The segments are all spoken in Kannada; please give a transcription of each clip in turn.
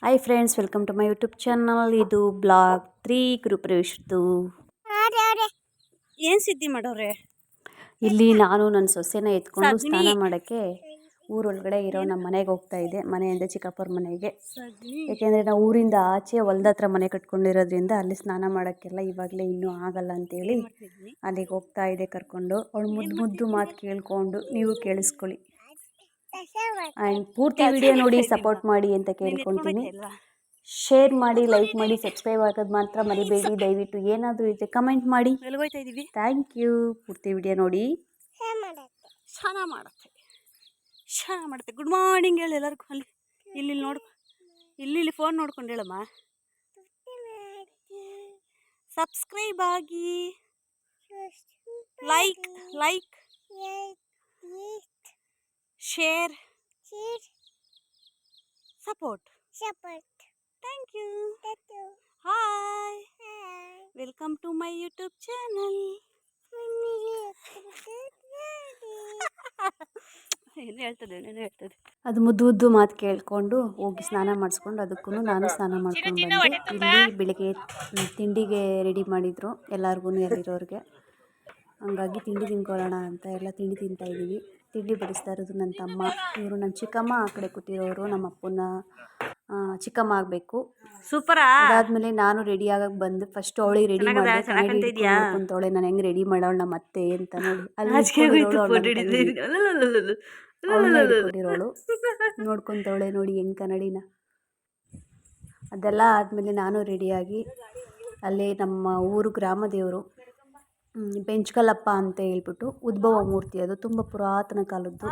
Hi friends welcome to my YouTube channel ಇದು ಬ್ಲಾಗ್ ತ್ರೀ ಗೃಹಪ್ರವೇಶದ್ದು ಏನ್ ಸಿದ್ಧಿ ಮಾಡೋರೆ? ಇಲ್ಲಿ ನಾನು ನನ್ನ ಸೊಸೆನ ಎತ್ಕೊಂಡು ಸ್ನಾನ ಮಾಡೋಕ್ಕೆ ಊರೊಳಗಡೆ ಇರೋ ನಮ್ಮ ಮನೆಗೆ ಹೋಗ್ತಾ ಇದೆ ಮನೆಯಿಂದ ಚಿಕ್ಕಪ್ಪರ ಮನೆಗೆ. ಯಾಕೆಂದರೆ ನಾವು ಊರಿಂದ ಆಚೆ ಹೊಲ್ದ ಹತ್ರ ಮನೆ ಕಟ್ಕೊಂಡಿರೋದ್ರಿಂದ ಅಲ್ಲಿ ಸ್ನಾನ ಮಾಡೋಕ್ಕೆಲ್ಲ ಇವಾಗಲೇ ಇನ್ನೂ ಆಗಲ್ಲ ಅಂತೇಳಿ ಅಲ್ಲಿಗೆ ಹೋಗ್ತಾ ಇದೆ ಕರ್ಕೊಂಡು. ಅವಳು ಮುದ್ದು ಮುದ್ದು ಮಾತು ಕೇಳ್ಕೊಂಡು ನೀವು ಕೇಳಿಸ್ಕೊಳ್ಳಿ. ಆ್ಯಂಡ್ ಪೂರ್ತಿ ವಿಡಿಯೋ ನೋಡಿ ಸಪೋರ್ಟ್ ಮಾಡಿ ಅಂತ ಕೇಳ್ಕೊತೀನಿ ಶೇರ್ ಮಾಡಿ ಲೈಕ್ ಮಾಡಿ ಸಬ್ಸ್ಕ್ರೈಬ್ ಆಗೋದು ಮಾತ್ರ ಮರಿಬೇಡಿ. ದಯವಿಟ್ಟು ಏನಾದರೂ ಇದೆ ಕಮೆಂಟ್ ಮಾಡಿ. ಥ್ಯಾಂಕ್ ಯು ಪೂರ್ತಿ ವಿಡಿಯೋ ನೋಡಿ. ಸ್ನಾನ ಮಾಡುತ್ತೆ. ಸ್ನಾನ ಮಾಡುತ್ತೆ. ಗುಡ್ ಮಾರ್ನಿಂಗ್ ಹೇಳಿ ಎಲ್ಲರಿಗೂ. ಅಲ್ಲಿ ಇಲ್ಲಿ ಇಲ್ಲಿ ನೋಡ್ಕೊ ಇಲ್ಲಿ ಇಲ್ಲಿ ಫೋನ್ ನೋಡ್ಕೊಂಡು ಹೇಳಮ್ಮ. ಸಬ್ಸ್ಕ್ರೈಬ್ ಆಗಿ. Like like share support thank you hi welcome to my YouTube channel ಏನು ಹೇಳ್ತದೆ ಏನೇನು ಹೇಳ್ತದೆ. ಅದು ಮುದ್ದು ಮುದ್ದು ಮಾತು ಕೇಳಿಕೊಂಡು ಹೋಗಿ ಸ್ನಾನ ಮಾಡಿಸ್ಕೊಂಡು ಅದಕ್ಕೂ ನಾನು ಸ್ನಾನ ಮಾಡ್ಕೊಂಡು ಬಂದೆ. ಇಲ್ಲಿ ಬೆಳಿಗ್ಗೆ ತಿಂಡಿಗೆ ರೆಡಿ ಮಾಡಿದರು ಎಲ್ಲರಿಗೂ ಎಲ್ಲಿರೋರಿಗೆ. ಹಂಗಾಗಿ ತಿಂಡಿ ತಿನ್ಕೊಳ್ಳೋಣ ಅಂತ ಎಲ್ಲ ತಿಂಡಿ ತಿಂತಾ ಇದ್ದೀವಿ ತಿಂಡಿ ಬಡಿಸ್ತಾ ಇರೋದು ನನ್ನ ತಮ್ಮ. ಇವರು ನನ್ನ ಚಿಕ್ಕಮ್ಮ ಆ ಕಡೆ ಕೂತಿರೋರು ನಮ್ಮ ಅಪ್ಪನ ಚಿಕ್ಕಮ್ಮ ಆಗಬೇಕು. ಸೂಪರ್. ಅದಾದ್ಮೇಲೆ ನಾನು ರೆಡಿ ಆಗಕ್ಕೆ ಬಂದು ಫಸ್ಟ್ ಅವಳಿಗೆ ರೆಡಿ? ಮಾಡಿದೆ? ನಾನು ಹೆಂಗೆ ರೆಡಿ ಮಾಡೋಣ ನಮ್ಮ ಅತ್ತೆ? ಅಂತ ನೋಡಿ. ಅಲ್ಲಿ ನೋಡ್ಕೊಂತವಳೆ ನೋಡಿ ಹೆಂಗೆ ಕನ್ನಡಿನ. ಅದೆಲ್ಲ ಆದಮೇಲೆ ನಾನು ರೆಡಿಯಾಗಿ ಅಲ್ಲಿ ನಮ್ಮ ಊರು ಗ್ರಾಮ ದೇವರು. ಬೆಂಚ್ಕಲ್ಲಪ್ಪ ಅಂತ ಹೇಳ್ಬಿಟ್ಟು ಉದ್ಭವ ಮೂರ್ತಿ ಅದು ತುಂಬ ಪುರಾತನ ಕಾಲದ್ದು.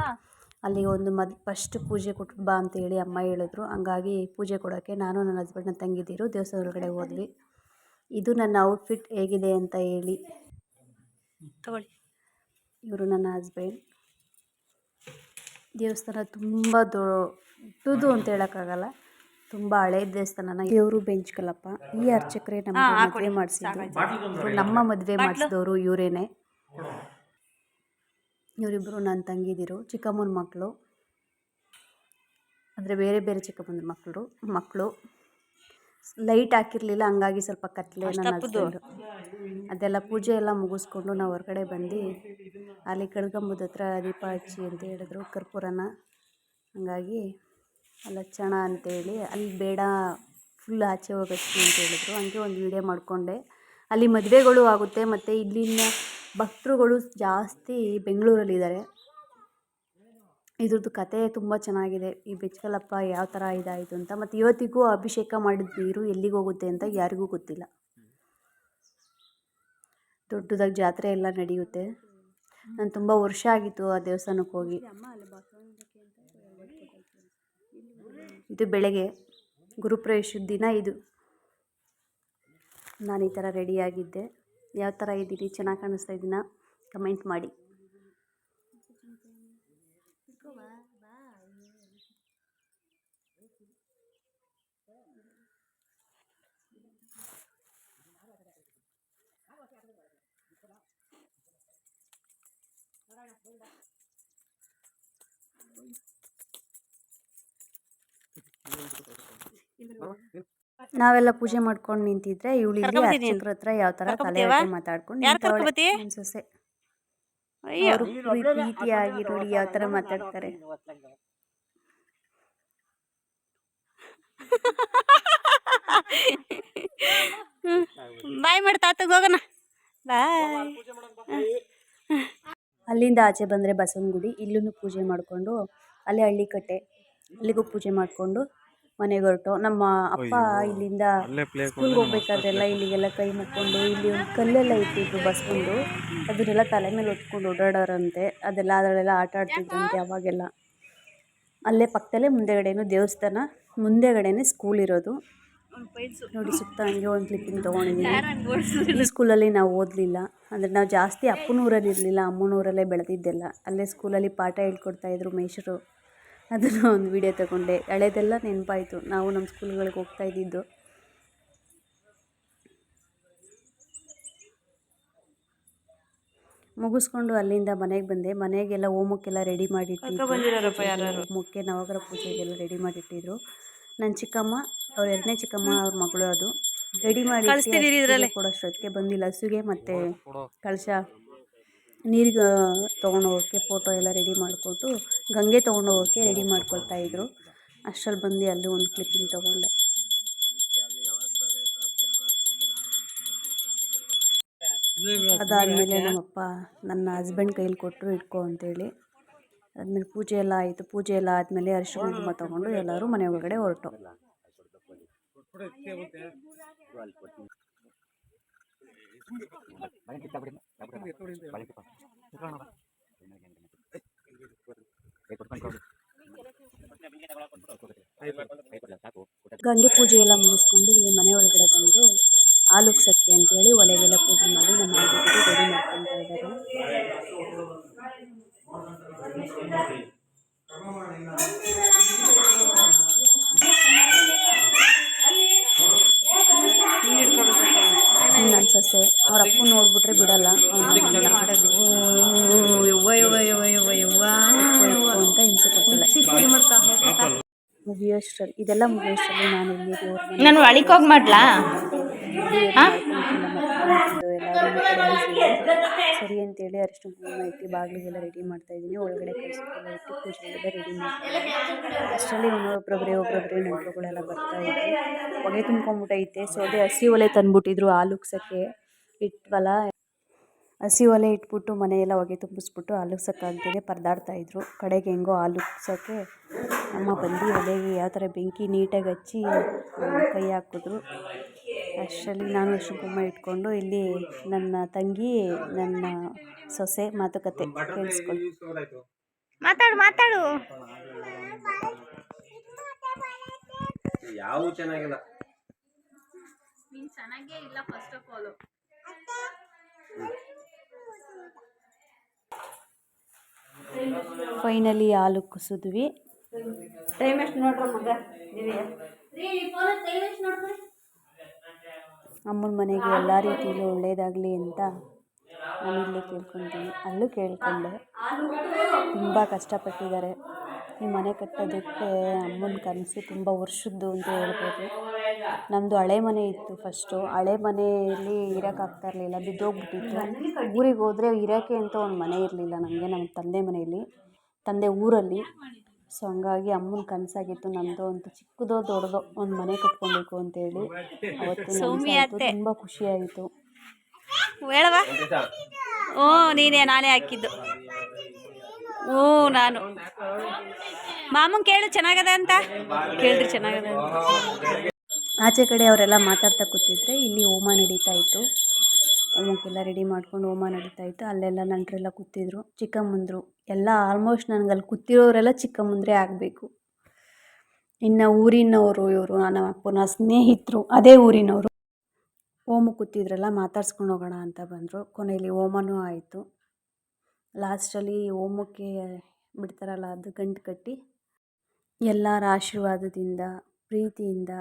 ಅಲ್ಲಿ ಒಂದು ಮದ್ ಫಸ್ಟ್ ಪೂಜೆ ಕೊಟ್ಟು ಬಾ ಅಂತ ಹೇಳಿ ಅಮ್ಮ ಹೇಳಿದ್ರು. ಹಂಗಾಗಿ ಪೂಜೆ ಕೊಡೋಕ್ಕೆ ನಾನು ನನ್ನ ಹಸ್ಬೆಂಡ್ನ ತಂಗಿದ್ದೀರು ದೇವಸ್ಥಾನ ಒಳಗಡೆ ಹೋದ್ವಿ. ಇದು ನನ್ನ ಔಟ್ಫಿಟ್ ಹೇಗಿದೆ ಅಂತ ಹೇಳಿ. ತಗೊಳ್ಳಿ. ಇವರು ನನ್ನ ಹಸ್ಬೆಂಡ್ ದೇವಸ್ಥಾನ ತುಂಬ ದೊಡ್ಡದು ಅಂತ ಹೇಳೋಕ್ಕಾಗಲ್ಲ. ತುಂಬ ಹಳೆ ದೇವಸ್ಥಾನ ಇವರು ಬೆಂಚ್ಕಲ್ಲಪ್ಪ. ಈ ಅರ್ಚಕರೇ ನಮ್ಮ ಮದುವೆ ಮಾಡಿಸಿದ್ರು. ನಮ್ಮ ಮದುವೆ ಮಾಡಿಸಿದವರು ಇವರೇನೆ. ಇವರಿಬ್ಬರು ನನ್ನ ತಂಗಿದಿರು ಚಿಕ್ಕಮ್ಮನ ಮಕ್ಕಳು ಅಂದರೆ ಬೇರೆ ಬೇರೆ ಚಿಕ್ಕಮ್ಮನ ಮಕ್ಕಳು ಮಕ್ಕಳು ಲೈಟ್ ಹಾಕಿರಲಿಲ್ಲ ಹಂಗಾಗಿ ಸ್ವಲ್ಪ ಕತ್ಲೆ ನನ್ನ ಅದೆಲ್ಲ ಪೂಜೆ ಎಲ್ಲ ಮುಗಿಸ್ಕೊಂಡು ನಾವು ಹೊರಗಡೆ ಬಂದು ಅಲ್ಲಿ ಕಡ್ಗಂಬದ ಹತ್ರ ದೀಪ ಹಚ್ಚಿ ಅಂತ ಹೇಳಿದ್ರು ಕರ್ಪೂರನ. ಹಂಗಾಗಿ ಅಲ್ಲಿ ಹಚ್ಚೋಣ ಅಂತೇಳಿ, ಅಲ್ಲಿ ಬೇಡ ಫುಲ್ ಆಚೆ ಹೋಗಿ ಅಂತ ಹೇಳಿದ್ರು. ಹಂಗೆ ಒಂದು ವೀಡಿಯೋ ಮಾಡಿಕೊಂಡೆ. ಅಲ್ಲಿ ಮದುವೆಗಳು ಆಗುತ್ತೆ, ಮತ್ತು ಇಲ್ಲಿನ ಭಕ್ತರುಗಳು ಜಾಸ್ತಿ ಬೆಂಗಳೂರಲ್ಲಿದ್ದಾರೆ. ಇದ್ರದ್ದು ಕತೆ ತುಂಬ ಚೆನ್ನಾಗಿದೆ. ಈ ಬೆಚ್ಚಲಪ್ಪ ಯಾವ ಥರ ಇದಾಯಿತು ಅಂತ. ಮತ್ತು ಇವತ್ತಿಗೂ ಅಭಿಷೇಕ ಮಾಡಿದ ನೀರು ಎಲ್ಲಿಗೆ ಹೋಗುತ್ತೆ ಅಂತ ಯಾರಿಗೂ ಗೊತ್ತಿಲ್ಲ. ದೊಡ್ಡದಾಗಿ ಜಾತ್ರೆ ಎಲ್ಲ ನಡೆಯುತ್ತೆ. ನಾನು ತುಂಬ ವರ್ಷ ಆಗಿತ್ತು ಆ ದೇವಸ್ಥಾನಕ್ಕೆ ಹೋಗಿ. ಇದು ಬೆಳಗ್ಗೆ ಗುರುಪ್ರವೇಶದ ದಿನ ಇದು. ನಾನು ಈ ಥರ ರೆಡಿಯಾಗಿದ್ದೆ. ಯಾವ ಥರ ಇದ್ದೀನಿ ಚೆನ್ನಾಗಿ ಕಾಣಿಸ್ತಾ ಇದ್ದೀನ ಕಮೆಂಟ್ ಮಾಡಿ. ನಾವೆಲ್ಲ ಪೂಜೆ ಮಾಡ್ಕೊಂಡು ನಿಂತಿದ್ರೆ ಇವಳು ಇಲ್ಲಿ ಕರ್ಕೊಂಬತ್ತೀನಿ. ಹತ್ರ ಯಾವ ತರ ತಲೆ ಮಾತಾಡ್ಕೊಂಡು ನಿಂತವಳೆ ಸೊಸೆ. ಅವರು ಪ್ರೀತಿಯಾಗಿ ನೋಡಿ ಯಾವ ತರ ಮಾತಾಡ್ತಾರೆ. ಬಾಯ್ ಮಾಡಿ ತಾತಗೆ ಹೋಗೋಣ. ಬಾಯ್. ಅಲ್ಲಿಂದ ಆಚೆ ಬಂದರೆ ಬಸವನಗುಡಿ ಇಲ್ಲೂ ಪೂಜೆ ಮಾಡಿಕೊಂಡು ಅಲ್ಲೇ ಹಳ್ಳಿಕಟ್ಟೆ ಅಲ್ಲಿಗೂ ಪೂಜೆ ಮಾಡಿಕೊಂಡು ಮನೆಗೆ ಹೊರಟೋ. ನಮ್ಮ ಅಪ್ಪ ಇಲ್ಲಿಂದ ಸ್ಕೂಲ್ಗೆ ಹೋಗ್ಬೇಕಾದ್ರೆಲ್ಲ ಇಲ್ಲಿಗೆಲ್ಲ ಕೈ ಮುಕ್ಕೊಂಡು ಇಲ್ಲಿ ಒಂದು ಕಲ್ಲೆಲ್ಲ ಇಟ್ಟಿದ್ರು ಬಸ್ಕೊಂಡು ಅದನ್ನೆಲ್ಲ ತಲೆ ಮೇಲೆ ಹೊತ್ಕೊಂಡು ಓಡಾಡೋರಂತೆ. ಅದೆಲ್ಲ ಅದರಲ್ಲೆಲ್ಲ ಆಟ ಆಡ್ತಿದ್ರಂತೆ ಅವಾಗೆಲ್ಲ. ಅಲ್ಲೇ ಪಕ್ಕದಲ್ಲೇ ಮುಂದೆಗಡೆನೂ ದೇವಸ್ಥಾನ ಮುಂದೆಗಡೆನೇ ಸ್ಕೂಲ್ ಇರೋದು. ನೋಡಿ ಸುತ್ತ ಹಂಗೆ ಒಂದು ಕ್ಲಿಪ್ಪಿಂಗ್ ತೊಗೊಂಡಿದ್ದೀನಿ ಈ ಸ್ಕೂಲಲ್ಲಿ ನಾವು ಓದಲಿಲ್ಲ. ಅಂದರೆ ನಾವು ಜಾಸ್ತಿ ಅಪ್ಪನೂರಲ್ಲಿ ಇರಲಿಲ್ಲ ಅಮ್ಮನೂರಲ್ಲೇ ಬೆಳೆದಿದ್ದೆಲ್ಲ. ಅಲ್ಲೇ ಸ್ಕೂಲಲ್ಲಿ ಪಾಠ ಹೇಳ್ಕೊಡ್ತಾಯಿದ್ರು ಮೇಷ್ರು ಅದನ್ನು ಒಂದು ವಿಡಿಯೋ ತಗೊಂಡೆ. ಹಳೆದೆಲ್ಲ ನೆನಪಾಯಿತು. ನಾವು ನಮ್ಮ ಸ್ಕೂಲ್ಗಳಿಗೆ ಹೋಗ್ತಾ ಇದ್ದಿದ್ದು. ಮುಗಿಸ್ಕೊಂಡು ಅಲ್ಲಿಂದ ಮನೆಗೆ ಬಂದೆ. ಮನೆಗೆಲ್ಲ ಹೋಮಕ್ಕೆಲ್ಲ ರೆಡಿ ಮಾಡಿಟ್ಟಿದ್ರು? ಹೋಮಕ್ಕೆ ನವಗ್ರಹ ಪೂಜೆಗೆಲ್ಲ ರೆಡಿ ಮಾಡಿಟ್ಟಿದ್ರು. ನನ್ನ ಚಿಕ್ಕಮ್ಮ ಅವ್ರ ಎರಡನೇ ಚಿಕ್ಕಮ್ಮ ಅವ್ರ ಮಗಳು ಅದು. ರೆಡಿ ಮಾಡಿ? ಕೊಡೋಷ್ಟೊತ್ತಿಗೆ ಬಂದಿಲ್ಲ. ಹಸುಗೆ ಮತ್ತೆ ಕಳಶ ನೀರಿಗೆ ತೊಗೊಂಡೋಗೋಕ್ಕೆ ಫೋಟೋ ಎಲ್ಲ ರೆಡಿ ಮಾಡಿಕೊಟ್ಟು ಗಂಗೆ ತೊಗೊಂಡು ಹೋಗೋಕ್ಕೆ ರೆಡಿ ಮಾಡ್ಕೊಳ್ತಾ ಇದ್ದರು ಅಷ್ಟರಲ್ಲಿ ಬಂದು ಅಲ್ಲಿ ಒಂದು ಕ್ಲಿಪ್ಪಿಂಗ್ ತೊಗೊಂಡೆ. ಅದಾದಮೇಲೆ ನಮ್ಮಪ್ಪ ನನ್ನ ಹಸ್ಬೆಂಡ್ ಕೈಲಿ ಕೊಟ್ಟರು ಇಟ್ಕೋ ಅಂತೇಳಿ. ಆದಮೇಲೆ ಪೂಜೆ ಎಲ್ಲ ಆಯಿತು. ಪೂಜೆ ಎಲ್ಲ ಆದಮೇಲೆ ಅರಿಶಿನ ಕುಂಕುಮ ತೊಗೊಂಡು ಎಲ್ಲರೂ ಮನೆ ಒಳಗಡೆ ಹೊರಟು. ಗಂಗೆ ಪೂಜೆ ಎಲ್ಲ ಮುಗಿಸ್ಕೊಂಡು ಇಲ್ಲಿ ಮನೆ ಒಳಗಡೆ ಬಂದು ಹಾಲು ಉಗ್ಸಕ್ಕೆ ಅಂತೇಳಿ ಒಲೆಗೆಲ್ಲ ಪೂಜೆ ಮಾಡಿ ನಮ್ಮ ಆಂಟಿಗೆ ರೆಡಿ ಮಾಡ್ಕೊತಾ ಇದ್ದಾರೆ. ನನ್ನ ಸೊಸೆ. ಅವ್ರ ಅಪ್ಪ ನೋಡ್ಬಿಟ್ರೆ ಬಿಡಲ್ಲ. ಅವ್ನು ಮುಗಿಯೋಷ್ಟರಲ್ಲಿ ಇದೆಲ್ಲ ಮುಗಿಯೋಷ್ಟರಲ್ಲಿ ನಾನು ಇಲ್ಲಿ ನಾನು ಒಳಿಕ್ ಹೋಗಿ ಮಾಡ್ಲಾ? ಸರಿ ಅಂತೇಳಿ ಅರಿಶಿನ ಕುಂಕುಮ ಇಟ್ಟು ಬಾಗಿಲಿಗೆಲ್ಲ ರೆಡಿ ಮಾಡ್ತಾ ಇದ್ದೀನಿ. ಒಳಗಡೆ ಕಳ್ಸಕ್ಕೆಲ್ಲ ಇಟ್ಟು ಪೂಜೆಗೆಲ್ಲ ರೆಡಿ ಮಾಡ್ತೀನಿ ಅಷ್ಟರಲ್ಲಿ ಒಬ್ಬೊಬ್ಬರೇ ಒಬ್ಬೊಬ್ಬರೇ ನೆಂಟರುಗಳೆಲ್ಲ ಬರ್ತಾ ಇದ್ದೆ ಹೊಗೆ ತುಂಬ್ಕೊಂಬಿಟ್ಟೈತೆ. ಸೊ ಅದೇ ಹಸಿ ಒಲೆ ತಂದ್ಬಿಟ್ಟಿದ್ರು ಹಾಲು ಉಗ್ಸೋಕ್ಕೆ ಇಟ್ವಲ್ಲ? ಹಸಿ ಒಲೆ ಇಟ್ಬಿಟ್ಟು ಮನೆಯೆಲ್ಲ ಹೊಗೆ ತುಂಬಿಸ್ಬಿಟ್ಟು ಹಾಲು ಉಗ್ಸೋಕ್ಕಾಗ್ದೇ ಪರದಾಡ್ತಾ ಇದ್ರು. ಕಡೆಗೆ ಹೆಂಗೋ ಹಾಲು ಉಗ್ಸೋಕ್ಕೆ ಅಮ್ಮ ಬಂದು ಒಲೆಗೆ ಯಾವ ಥರ ಬೆಂಕಿ ನೀಟಾಗಿ ಹಚ್ಚಿ ಕೈ ಹಾಕಿದ್ರು ಅಷ್ಟರಲ್ಲಿ ನಾನು ಅಷ್ಟು ಇಟ್ಕೊಂಡು ಇಲ್ಲಿ ನನ್ನ ತಂಗಿ ನನ್ನ ಸೊಸೆ ಮಾತುಕತೆ ಕೇಳಿಸ್ಕೊಂಡು ಮಾತಾಡು ಮಾತಾಡು. ಯಾವು ಚೆನ್ನಾಗಿಲ್ಲ. ಫೈನಲಿ ಹಾಲು ಕುಸಿದ್ವಿ. ಟೈಮ್ ಎಷ್ಟು ನೋಡ್ರಿ ಮಗ ಅಮ್ಮನ ಮನೆಗೆ ಎಲ್ಲ ರೀತಿಯಲ್ಲೂ ಒಳ್ಳೆಯದಾಗಲಿ ಅಂತ ನಾನು ಇಲ್ಲಿ ಕೇಳ್ಕೊತೀನಿ. ಅಲ್ಲೂ ಕೇಳ್ಕೊಂಡೆ. ತುಂಬ ಕಷ್ಟಪಟ್ಟಿದ್ದಾರೆ. ಈ ಮನೆ ಕಟ್ಟೋದಕ್ಕೆ ಅಮ್ಮನ ಕನಸು ತುಂಬ ವರ್ಷದ್ದು ಅಂತ ಹೇಳ್ಬೋದು. ನಮ್ಮದು ಹಳೆ ಮನೆ ಇತ್ತು ಫಸ್ಟು ಹಳೆ ಮನೆಯಲ್ಲಿ ಇರೋಕ್ಕಾಗ್ತಾ ಇರಲಿಲ್ಲ ಬಿದ್ದೋಗ್ಬಿಟ್ಟಿತ್ತು. ಊರಿಗೆ ಹೋದರೆ ಇರೋಕ್ಕೆ ಅಂತ ಒಂದು ಮನೆ ಇರಲಿಲ್ಲ ನಮಗೆ ನಮ್ಮ ತಂದೆ ಮನೆಯಲ್ಲಿ ತಂದೆ ಊರಲ್ಲಿ. ಸೊ ಹಂಗಾಗಿ ಅಮ್ಮನ ಕನಸಾಗಿತ್ತು ನಮ್ಮದು ಅಂತ ಚಿಕ್ಕದೋ ದೊಡ್ಡದೋ ಒಂದು ಮನೆ ಕಟ್ಕೊಬೇಕು ಅಂತೇಳಿ ಅವತ್ತು. ತುಂಬ ಖುಷಿಯಾಯಿತು ಓ ನೀನೇ ನಾನೇ ಹಾಕಿದ್ದು. ಓ ನಾನು. ಮಾಮನ್ ಕೇಳು ಚೆನ್ನಾಗದ ಅಂತ? ಕೇಳ್ರಿ ಚೆನ್ನಾಗದ ಅಂತ. ಆಚೆ ಕಡೆ ಅವರೆಲ್ಲ ಮಾತಾಡ್ತಾ ಕೂತಿದ್ರೆ ಇಲ್ಲಿ ಹೋಮ ನಡೀತಾ ಇತ್ತು. ಹೋಮಕ್ಕೆಲ್ಲ ರೆಡಿ ಮಾಡ್ಕೊಂಡು ಹೋಮ ನಡೀತಾ ಇತ್ತು. ಅಲ್ಲೆಲ್ಲ ನೆಂಟರೆಲ್ಲ ಕೂತಿದ್ರು. ಚಿಕ್ಕಮ್ಮಂದ್ರು. ಎಲ್ಲ ಆಲ್ಮೋಸ್ಟ್ ನನಗೆ ಅಲ್ಲಿ ಕೂತಿರೋರೆಲ್ಲ ಚಿಕ್ಕಮ್ಮಂದ್ರೆ ಆಗಬೇಕು. ಇನ್ನು ಊರಿನವರು ಇವರು, ನಮ್ಮ ಅಪ್ಪನ ಸ್ನೇಹಿತರು, ಅದೇ ಊರಿನವರು ಹೋಮ ಕೂತಿದ್ರಲ್ಲ ಮಾತಾಡ್ಸ್ಕೊಂಡು ಹೋಗೋಣ ಅಂತ ಬಂದರು. ಕೊನೆಯಲ್ಲಿ ಹೋಮನೂ ಆಯಿತು. ಲಾಸ್ಟಲ್ಲಿ ಹೋಮಕ್ಕೆ ಬಿಡ್ತಾರಲ್ಲ, ಅದು ಗಂಟು ಕಟ್ಟಿ. ಎಲ್ಲರ ಆಶೀರ್ವಾದದಿಂದ, ಪ್ರೀತಿಯಿಂದ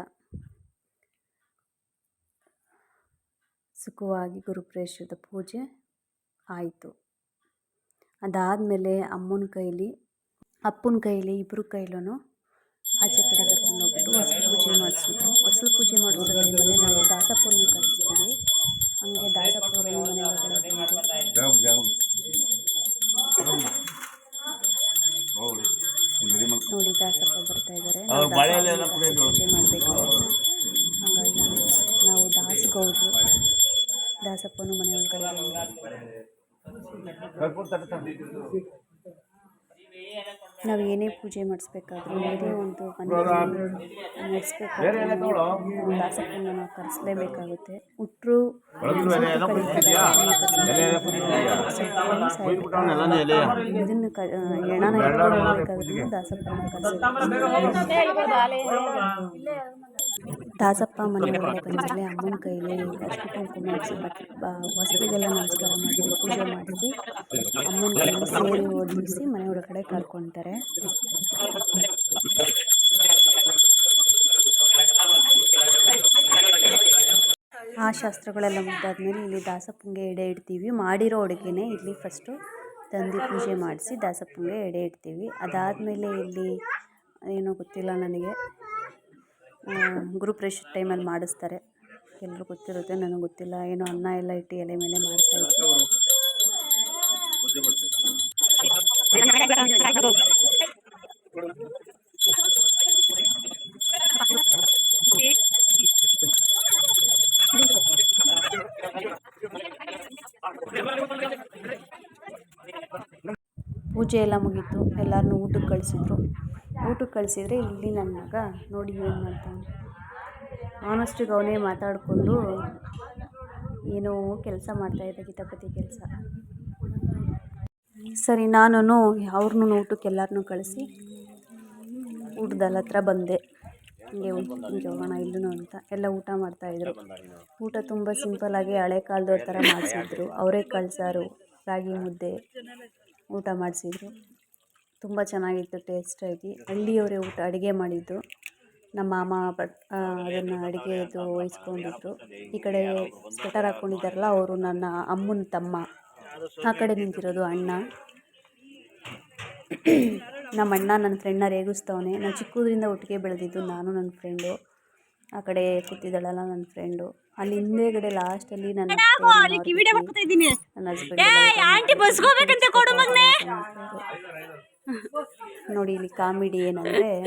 ಸುಖವಾಗಿ ಗುರುಪ್ರವೇಶದ ಪೂಜೆ ಆಯಿತು. ಅದಾದಮೇಲೆ ಅಮ್ಮನ ಕೈಲಿ ಅಪ್ಪನ ಕೈಲಿ ಇಬ್ಬರ ಕೈಲೂ ಆಚೆ ಕಡೆ ಕರ್ಕೊಂಡು ಹೋಗ್ಬಿಟ್ಟು ಹೊಸಲು ಪೂಜೆ ಮಾಡಿಸಿದ್ರು. ಹೊಸಲು ಪೂಜೆ ಮಾಡಿಸೋ ಟೈಮಲ್ಲಿ ನಾವು ದಾಸಪೂರ್ಣ ಕರೆಸ್ತೀವಿ ಹಂಗೆ ದಾಸಪೂರ್ಣ ಮನೆ ಒಳಗಡೆ ನೋಡಿ ದಾಸಪ್ಪ ಬರ್ತಾ ಇದ್ದಾರೆ ಪೂಜೆ ಮಾಡಬೇಕು ಹಂಗಾಗಿ ನಾವು ದಾಸಗೌಡರು. ದಾಸಪ್ಪನ ಮನೆ ಒಳಗಡೆ ನಾವು ಏನೇ ಪೂಜೆ ಮಾಡಿಸ್ಬೇಕಾದ್ರೂ ಏನೇ ಒಂದು ನಡೆಸ್ಬೇಕಾದ್ರೂ ದಾಸಪ್ಪನ ನಾವು ಕರೆಸಲೇಬೇಕಾಗುತ್ತೆ. ಹುಟ್ಟರು ಇದನ್ನು ಎಣನ ದಾಸಪ್ಪನ ಕರೆಸಿ ದಾಸಪ್ಪ ಮನೆ ಒಳಗಡೆ ಬಂದಮೇಲೆ ಅಮ್ಮನ ಕೈಲಿ ಅರ್ಶಿನ ಕುಂಕುಮ ಹಚ್ಚಿ ಬಟ್ ಹೊಸಲಿಗೆಲ್ಲ ನಮಸ್ಕಾರ ಮಾಡಿ ಪೂಜೆ ಮಾಡಿಸಿ ಅಮ್ಮನ ಕೈಲಿ ಸೇರಿ ಓದಿಸಿ ಮನೆ ಒಳಗಡೆ ಕರ್ಕೊತಾರೆ. ಆ ಶಾಸ್ತ್ರಗಳೆಲ್ಲ ಮುಗ್ದಾದ್ಮೇಲೆ ಇಲ್ಲಿ ದಾಸಪ್ಪಂಗೆ ಎಡೆ ಇಡ್ತೀವಿ. ಮಾಡಿರೋ ಅಡುಗೆನೇ ಇಲ್ಲಿ ಫಸ್ಟು ತಂದು ಪೂಜೆ ಮಾಡಿಸಿ ದಾಸಪ್ಪಂಗೆ ಎಡೆ ಇಡ್ತೀವಿ. ಅದಾದಮೇಲೆ ಇಲ್ಲಿ ಏನೋ ಗೊತ್ತಿಲ್ಲ ನನಗೆ. ಗುರುಪ್ರವೇಶ ಟೈಮಲ್ಲಿ ಮಾಡಿಸ್ತಾರೆ. ಎಲ್ಲರೂ ಗೊತ್ತಿರುತ್ತೆ, ನನಗೆ ಗೊತ್ತಿಲ್ಲ. ಏನೋ ಅನ್ನ ಎಲ್ಲ ಇಟ್ಟು ಎಲೆ ಮೇಲೆ ಮಾಡ್ತಾಯಿದ್ರು ಪೂಜೆ ಎಲ್ಲ ಮುಗೀತು. ಎಲ್ಲರನ್ನೂ ಊಟಕ್ಕೆ ಕಳಿಸಿದ್ರು. ಊಟಕ್ಕೆ ಕಳಿಸಿದ್ರೆ ಇಲ್ಲಿ ನನ್ನ ಮಗ ನೋಡಿ ಏನು ಮಾಡ್ತಾನೆ. ಆನೆಸ್ಟಿಗೆ ಅವನೇ ಮಾತಾಡಿಕೊಂಡು ಏನೋ ಕೆಲಸ ಮಾಡ್ತಾಯಿದ್ದ ಕಿತಾಪತಿ ಕೆಲಸ. ಸರಿ ನಾನು ಅವ್ರನ್ನೂ ಊಟಕ್ಕೆ ಎಲ್ಲರನ್ನೂ ಕಳಿಸಿ. ಊಟದಲ್ಲ ಹತ್ರ ಬಂದೆ. ಹಿಂಗೆ ಹಿಂಗೆ ಹೋಗೋಣ ಇಲ್ಲೂ ಅಂತ. ಎಲ್ಲ ಊಟ ಮಾಡ್ತಾಯಿದ್ರು ಊಟ ತುಂಬ ಸಿಂಪಲ್ಲಾಗಿ ಹಳೆ ಕಾಲದವ್ರ ಥರ ಮಾಡಿಸಿದ್ರು. ಅವರೇ ಕಳ್ಸಾರು, ರಾಗಿ ಮುದ್ದೆ ಊಟ ಮಾಡಿಸಿದ್ರು. ತುಂಬ ಚೆನ್ನಾಗಿತ್ತು ಟೇಸ್ಟಾಗಿ ಹಳ್ಳಿಯವರೇ ಊಟ ಅಡುಗೆ ಮಾಡಿದ್ದು. ನಮ್ಮ ಮಾಮ ಬಟ್ ಅದನ್ನು ಅಡುಗೆದು ವಹಿಸ್ಕೊಂಡಿದ್ರು. ಈ ಕಡೆ ಸ್ವೆಟರ್ ಹಾಕ್ಕೊಂಡಿದ್ದಾರಲ್ಲ ಅವರು ನನ್ನ ಅಮ್ಮನ ತಮ್ಮ. ಆ ಕಡೆ ನಿಂತಿರೋದು ಅಣ್ಣ. ನಮ್ಮ ಅಣ್ಣ ನನ್ನ ಫ್ರೆಂಡ್ನ ರೇಗಿಸ್ತವನೆ ನಾನು ಚಿಕ್ಕದ್ರಿಂದ ಒಟ್ಟಿಗೆ ಬೆಳೆದಿದ್ದು ನಾನು ನನ್ನ ಫ್ರೆಂಡು ಆ ಕಡೆ ಕೂತಿದ್ದಾಳಲ್ಲ ನನ್ನ ಫ್ರೆಂಡು ಅಲ್ಲಿ ಹಿಂದೆಗಡೆ ಲಾಸ್ಟಲ್ಲಿ ನನ್ನ ನನ್ನ ಹಸ್ಬೆಂಡ್ ಆಂಟಿ ಬಸ್ಗೋಬೇಕಂತೆ ಕೊಡು ಮಗ್ನೆ ನೋಡಿ ಇಲ್ಲಿ ಕಾಮಿಡಿ ಏನಂದ್ರೆ.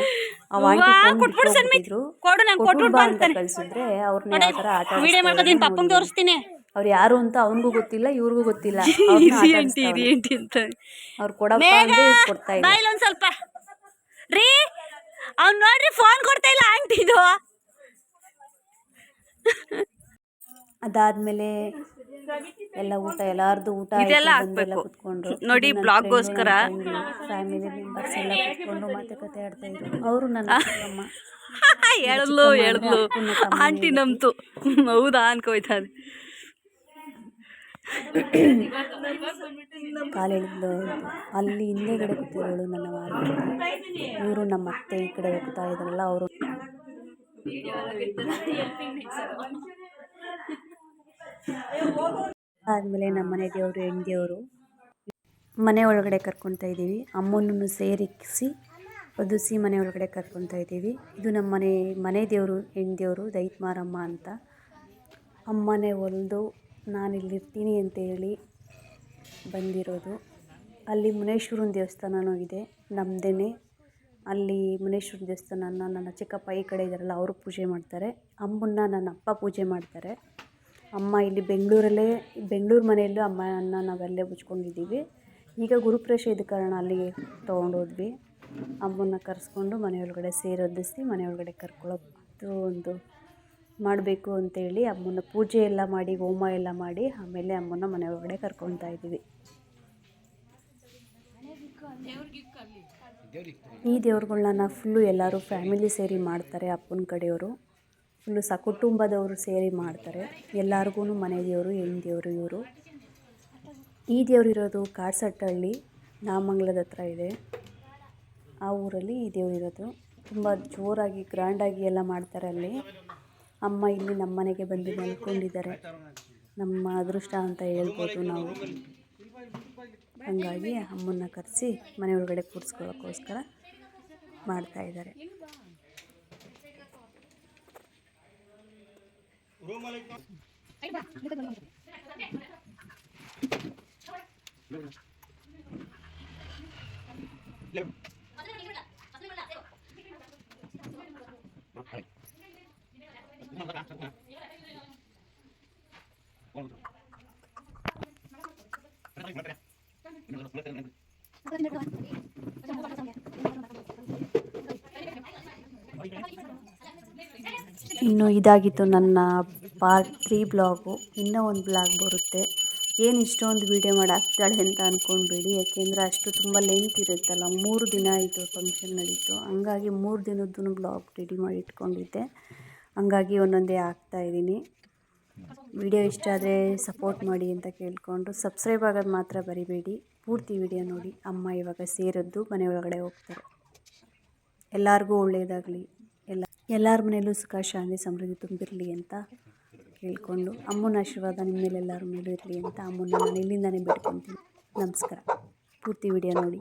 ಕಳ್ಸಿದ್ರೆ ಅವ್ರನ್ನ ಯಾವ ಥರ ಆಟ ಪಪ್ಪಂಗೆ ತೋರಿಸ್ತೀನಿ. ಅವ್ರು ಯಾರು ಅಂತ ಅವನಿಗೂ ಗೊತ್ತಿಲ್ಲ ಇವ್ರಿಗೂ ಗೊತ್ತಿಲ್ಲ. ಅವ್ರು. ಕೊಡಪ್ಪ ಬೇಗ ಅಂದ್ರೆ ಕೊಡ್ತಾ ಇಲ್ಲ ಒಂದ್ ಸ್ವಲ್ಪ. ರೀ ಅವ್ನು ನೋಡ್ರಿ ಫೋನ್ ಕೊಡ್ತಾ ಇಲ್ಲ ಆಂಟಿ ಇದು. ಅದಾದ್ಮೇಲೆ ಎಲ್ಲ ಊಟ ಎಲ್ಲಾರ್ದು ಊಟ ಇದೆಲ್ಲ ಹಾಕ್ಬೇಕು. ಕುತ್ಕೊಂಡ್ರು. ನೋಡಿ, ಬ್ಲಾಗ್ಗೋಸ್ಕರ ಗೋಸ್ಕರ. ಫ್ಯಾಮಿಲಿ ಮೆಂಬರ್ಸ್ ಎಲ್ಲ ಕುತ್ಕೊಂಡು ಮಾತುಕತೆ ಆಡ್ತಾ ಇದ್ರು. ಅವರು ನನ್ನ ಅಮ್ಮ ಹೇಳದ್ಲು ಹೇಳಿದ್ಲು ಆಂಟಿ ನಮ್ತು ಹೌದಾ ಅನ್ಕೋಯ್ತಾ ಕಾಲೇಜು ಅಲ್ಲಿ ಹಿಂದೆಗಡೆ ಕೂತಿರೋಳು ನನ್ನ ಮಾರಿ. ಇವರು ನಮ್ಮ ಅತ್ತೆ ಈ ಕಡೆ ಹೋಗ್ತಾ ಇದ್ರಲ್ಲ ಅವರು ಆದಮೇಲೆ ನಮ್ಮ ಮನೆ ದೇವರು, ಹೆಣ್ಣು ದೇವರು. ಮನೆ ಒಳಗಡೆ ಕರ್ಕೊತಾ ಇದ್ದೀವಿ. ಅಮ್ಮನನ್ನು ಸೇರಿಸಿ ಒದಿಸಿ ಮನೆ ಒಳಗಡೆ ಕರ್ಕೊತಾ ಇದ್ದೀವಿ. ಇದು ನಮ್ಮ ಮನೆ ಮನೆ ದೇವರು, ಹೆಣ್ಣು ದೇವರು, ದೈತ್ ಮಾರಮ್ಮ ಅಂತ. ಅಮ್ಮನೇ ಒಲಿದು ನಾನು ಇಲ್ಲಿರ್ತೀನಿ ಅಂತ ಹೇಳಿ ಬಂದಿರೋದು. ಅಲ್ಲಿ ಮುನೇಶ್ವರನ ದೇವಸ್ಥಾನವೂ ಇದೆ. ನಮ್ಮದೇ ಅಲ್ಲಿ ಮುನೇಶ್ವರನ ದೇವಸ್ಥಾನನ ನನ್ನ ಚಿಕ್ಕಪ್ಪ ಈ ಕಡೆ ಇದ್ದಾರಲ್ಲ, ಅವರು ಪೂಜೆ ಮಾಡ್ತಾರೆ. ಅಮ್ಮನ್ನ ನನ್ನ ಅಪ್ಪ ಪೂಜೆ ಮಾಡ್ತಾರೆ. ಅಮ್ಮ ಇಲ್ಲಿ ಬೆಂಗಳೂರಲ್ಲೇ, ಬೆಂಗಳೂರು ಮನೆಯಲ್ಲೂ ಅಮ್ಮನ ನಾವಲ್ಲೇ ಮುಚ್ಕೊಂಡಿದ್ದೀವಿ ಈಗ ಗುರುಪ್ರೇಷ ಇದ್ದ ಕಾರಣ ಅಲ್ಲಿಗೆ ತೊಗೊಂಡೋದ್ವಿ. ಅಮ್ಮನ್ನ ಕರೆಸ್ಕೊಂಡು ಮನೆಯೊಳಗಡೆ ಸೇರೊದಿಸಿ ಮನೆಯೊಳಗಡೆ ಕರ್ಕೊಳ್ಳೋದು ಒಂದು ಮಾಡಬೇಕು ಅಂತೇಳಿ ಅಮ್ಮನ ಪೂಜೆ ಎಲ್ಲ ಮಾಡಿ, ಹೋಮ ಎಲ್ಲ ಮಾಡಿ ಆಮೇಲೆ ಅಮ್ಮನ ಮನೆಯೊಳಗಡೆ ಕರ್ಕೊತಾ ಇದ್ದೀವಿ. ಈ ದೇವ್ರುಗಳ್ನ ಫುಲ್ಲು ಎಲ್ಲರೂ ಫ್ಯಾಮಿಲಿ ಸೇರಿ ಮಾಡ್ತಾರೆ ಅಪ್ಪನ ಕಡೆಯವರು. ಫುಲ್ಲು ಸಕುಟುಂಬದವರು ಸೇರಿ ಮಾಡ್ತಾರೆ. ಎಲ್ಲರಿಗೂ ಮನೆ ದೇವರು ಹೆಣ್ಣು ದೇವರು ಇವರು. ಈ ದೇವರು ಇರೋದು ಕಾಡ್ಸಟ್ಟಹಳ್ಳಿ, ನಾಮಂಗಲದ ಹತ್ರ ಇದೆ. ಆ ಊರಲ್ಲಿ ಈ ದೇವರು ಇರೋದು. ತುಂಬ ಜೋರಾಗಿ, ಗ್ರ್ಯಾಂಡಾಗಿ ಎಲ್ಲ ಮಾಡ್ತಾರೆ ಅಲ್ಲಿ. ಅಮ್ಮ ಇಲ್ಲಿ ನಮ್ಮ ಮನೆಗೆ ಬಂದು ಮಲ್ಕೊಂಡಿದ್ದಾರೆ. ನಮ್ಮ ಅದೃಷ್ಟ ಅಂತ ಹೇಳ್ಬೋದು ನಾವು. ಹಂಗಾಗಿ ಅಮ್ಮನ್ನ ಕರೆಸಿ ಮನೆ ಒಳಗಡೆ ಕೂರಿಸ್ಕೊಳ್ಳೋಕ್ಕೋಸ್ಕರ ಮಾಡ್ತಾಯಿದ್ದಾರೆ ರೂಮಲ್ಲಿ ಇನ್ನು ಇದಾಗಿತ್ತು ನನ್ನ ಪಾರ್ಟ್ ತ್ರೀ ಬ್ಲಾಗು ಇನ್ನೂ ಒಂದು ಬ್ಲಾಗ್ ಬರುತ್ತೆ. ಏನು ಇಷ್ಟೊಂದು ವೀಡಿಯೋ ಮಾಡಿ ಹಾಕ್ತಾಳೆ ಅಂತ ಅಂದ್ಕೊಂಡ್ಬೇಡಿ ಯಾಕೆಂದರೆ ಅಷ್ಟು ತುಂಬ ಲೆಂತ್ ಇರುತ್ತಲ್ಲ. ಮೂರು ದಿನ ಆಯಿತು ಫಂಕ್ಷನ್ ನಡೀತು. ಹಂಗಾಗಿ ಮೂರು ದಿನದ್ದು ಬ್ಲಾಗ್ ರೆಡಿ ಮಾಡಿ ಇಟ್ಕೊಂಡಿದ್ದೆ. ಹಂಗಾಗಿ ಒಂದೊಂದೇ ಹಾಕ್ತಾಯಿದ್ದೀನಿ ವಿಡಿಯೋ ಇಷ್ಟ ಆದರೆ ಸಪೋರ್ಟ್ ಮಾಡಿ ಅಂತ ಕೇಳಿಕೊಂಡು. ಸಬ್ಸ್ಕ್ರೈಬ್ ಆಗೋದು ಮಾತ್ರ ಬರಿಬೇಡಿ. ಪೂರ್ತಿ ವಿಡಿಯೋ ನೋಡಿ. ಅಮ್ಮ ಇವಾಗ ಸೇರಿದ್ದು ಮನೆ ಒಳಗಡೆ ಹೋಗ್ತಾರೆ. ಎಲ್ಲರಿಗೂ ಒಳ್ಳೆಯದಾಗಲಿ ಎಲ್ಲರ ಮನೆಯಲ್ಲೂ ಸುಖ, ಶಾಂತಿ, ಸಮೃದ್ಧಿ ತುಂಬಿರಲಿ ಅಂತ ಕೇಳಿಕೊಂಡು ಅಮ್ಮನ ಆಶೀರ್ವಾದ ನಿಮ್ಮ ಮೇಲೆ ಎಲ್ಲರ ಮೇಲೂ ಇರಲಿ ಅಂತ ಅಮ್ಮನ ನಾನು ಇಲ್ಲಿಂದನೇ ಬೇಡ್ಕೊತೀನಿ. ನಮಸ್ಕಾರ. ಪೂರ್ತಿ ವಿಡಿಯೋ ನೋಡಿ.